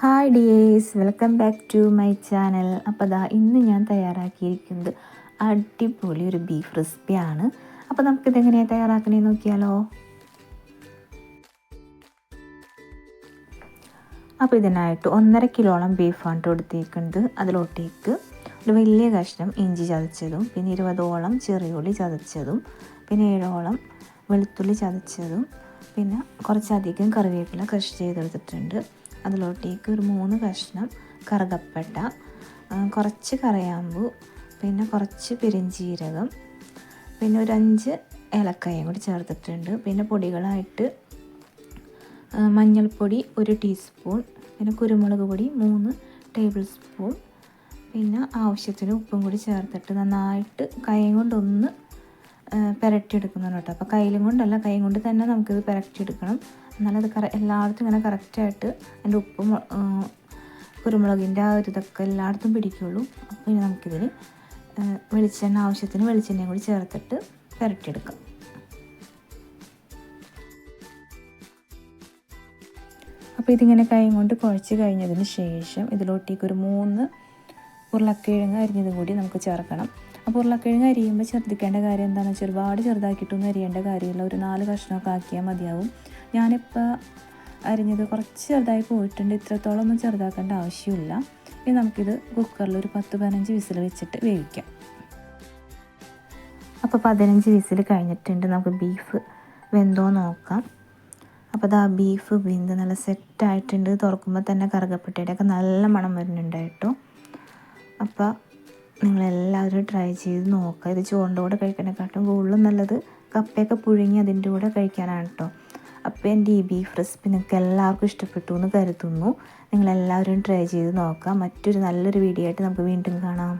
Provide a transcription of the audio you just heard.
Hi dears welcome back to my channel അപ്പോൾ ദാ ഇന്ന് ഞാൻ തയ്യാറാക്കിയിരിക്കുന്നത് അടിപൊളി ഒരു ബീഫ് റെസിപ്പിയാണ് അപ്പോൾ നമുക്കിതെങ്ങനെയാണ് തയ്യാറാക്കണേ നോക്കിയാലോ? അപ്പോൾ ഇതിനായിട്ട് ഒന്നര കിലോളം ബീഫാണ് കൊടുത്തേക്കുന്നത് അതിലോട്ടേക്ക് ഒരു വലിയ കഷ്ണം ഇഞ്ചി ചതച്ചതും പിന്നെ ഇരുപതോളം ചെറിയുള്ളി ചതച്ചതും പിന്നെ ഏഴോളം വെളുത്തുള്ളി ചതച്ചതും പിന്നെ കുറച്ചധികം കറിവേപ്പില കൃഷി ചെയ്തെടുത്തിട്ടുണ്ട്. അതിലോട്ടേക്ക് ഒരു മൂന്ന് കഷ്ണം കറുകപ്പട്ട കുറച്ച് കറിയാമ്പൂ പിന്നെ കുറച്ച് പെരിഞ്ചീരകം പിന്നെ ഒരു അഞ്ച് ഏലക്കായും കൂടി ചേർത്തിട്ടുണ്ട്. പിന്നെ പൊടികളായിട്ട് മഞ്ഞൾപ്പൊടി ഒരു ടീസ്പൂൺ പിന്നെ കുരുമുളക് പൊടി മൂന്ന് ടേബിൾ സ്പൂൺ പിന്നെ ആവശ്യത്തിന് ഉപ്പും കൂടി ചേർത്തിട്ട് നന്നായിട്ട് കൈ കൊണ്ടൊന്ന് പുരട്ടിയെടുക്കുന്നുണ്ട് കേട്ടോ. അപ്പോൾ കയ്യിലും കൊണ്ടല്ല കൈ കൊണ്ട് തന്നെ നമുക്കിത് പുരട്ടിയെടുക്കണം. എന്നാലത് കറ എല്ലായിടത്തും ഇങ്ങനെ കറക്റ്റായിട്ട് അതിന്റെ ഉപ്പും കുരുമുളകിന്റെ ആ ഒരു ഇതൊക്കെ എല്ലായിടത്തും പിടിക്കുള്ളൂ. അപ്പോൾ ഇനി നമുക്കിതിൽ വെളിച്ചെണ്ണ ആവശ്യത്തിന് വെളിച്ചെണ്ണയും കൂടി ചേർത്തിട്ട് പുരട്ടിയെടുക്കാം. അപ്പോൾ ഇതിങ്ങനെ കൈ കൊണ്ട് കുഴച്ച് കഴിഞ്ഞതിന് ശേഷം ഇതിലോട്ടേക്ക് ഒരു മൂന്ന് ഉരുളക്കിഴങ്ങ് അരിഞ്ഞതും കൂടി നമുക്ക് ചേർക്കണം. അപ്പോൾ ഉരുളക്കിഴങ്ങ് അരിയുമ്പോൾ ശ്രദ്ധിക്കേണ്ട കാര്യം എന്താണെന്ന് വെച്ചാൽ ഒരുപാട് ചെറുതാക്കിയിട്ടൊന്നും അരിയേണ്ട കാര്യമില്ല. ഒരു നാല് കഷ്ണമൊക്കെ ആക്കിയാൽ മതിയാവും. ഞാനിപ്പോൾ അരിഞ്ഞത് കുറച്ച് ചെറുതായി പോയിട്ടുണ്ട്. ഇത്രത്തോളം ഒന്നും ചെറുതാക്കേണ്ട ആവശ്യമില്ല. ഇനി നമുക്കിത് കുക്കറിൽ ഒരു പത്ത് പതിനഞ്ച് വിസിൽ വെച്ചിട്ട് വേവിക്കാം. അപ്പോൾ പതിനഞ്ച് വിസിൽ കഴിഞ്ഞിട്ടുണ്ട്. നമുക്ക് ബീഫ് വെന്തോ നോക്കാം. അപ്പോൾ അത് ബീഫ് വെന്ത് നല്ല സെറ്റായിട്ടുണ്ട് തുറക്കുമ്പോൾ തന്നെ കറുകപ്പട്ടയുടെയൊക്കെ നല്ല മണം വരുന്നുണ്ട് കേട്ടോ. അപ്പോൾ നിങ്ങളെല്ലാവരും ട്രൈ ചെയ്ത് നോക്കുക ഇത് ചോറിന്റെ കൂടെ കഴിക്കണേക്കാട്ടും കൂടുതലും നല്ലത് കപ്പയൊക്കെ പുഴുങ്ങി അതിന്റെ കൂടെ കഴിക്കാനാണ് കേട്ടോ അപ്പോൾ എന്റെ ഈ ബീഫ് റെസിപ്പി നിങ്ങൾക്ക് എല്ലാവർക്കും ഇഷ്ടപ്പെട്ടു എന്ന് കരുതുന്നു. നിങ്ങളെല്ലാവരും ട്രൈ ചെയ്ത് നോക്കാം. മറ്റൊരു നല്ലൊരു വീഡിയോ ആയിട്ട് നമുക്ക് വീണ്ടും കാണാം.